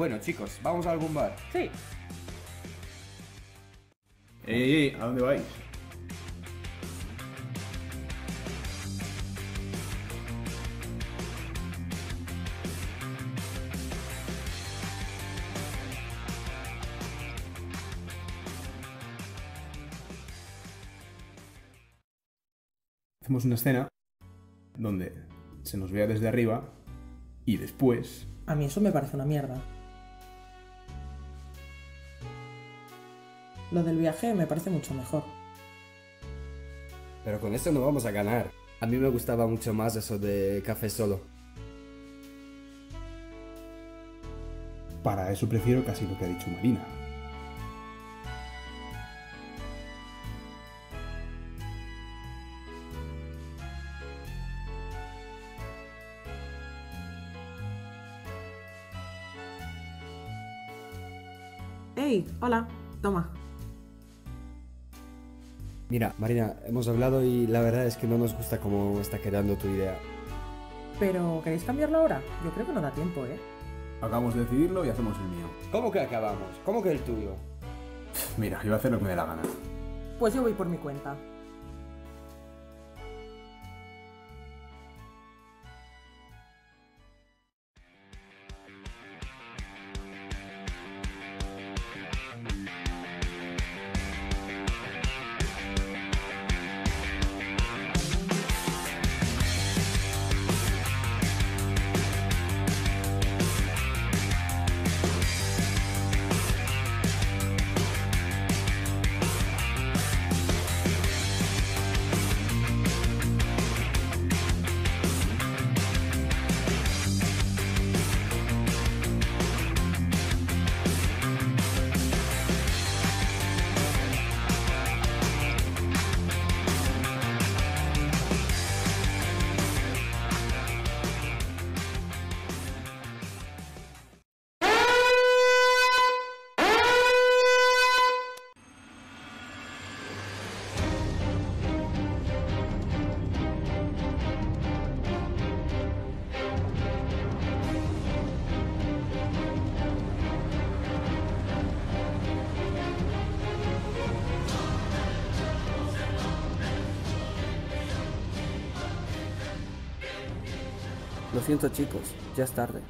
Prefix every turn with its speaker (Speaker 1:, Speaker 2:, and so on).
Speaker 1: Bueno, chicos, ¿vamos a algún bar?
Speaker 2: Sí.
Speaker 3: ¡Ey, ey, ey! ¿A dónde vais? Hacemos una escena donde se nos vea desde arriba y después
Speaker 2: A mí eso me parece una mierda. Lo del viaje me parece mucho mejor.
Speaker 1: Pero con esto no vamos a ganar. A mí me gustaba mucho más eso de café solo.
Speaker 3: Para eso prefiero casi lo que ha dicho Marina.
Speaker 2: ¡Ey! Hola. Toma.
Speaker 1: Mira, Marina, hemos hablado y la verdad es que no nos gusta cómo está quedando tu idea.
Speaker 2: ¿Pero queréis cambiarlo ahora? Yo creo que no da tiempo, ¿eh?
Speaker 3: Acabamos de decidirlo y hacemos el mío.
Speaker 1: ¿Cómo que acabamos? ¿Cómo que el tuyo?
Speaker 3: Mira, yo voy a hacer lo que me dé la gana.
Speaker 2: Pues yo voy por mi cuenta.
Speaker 1: Lo siento chicos, ya es tarde.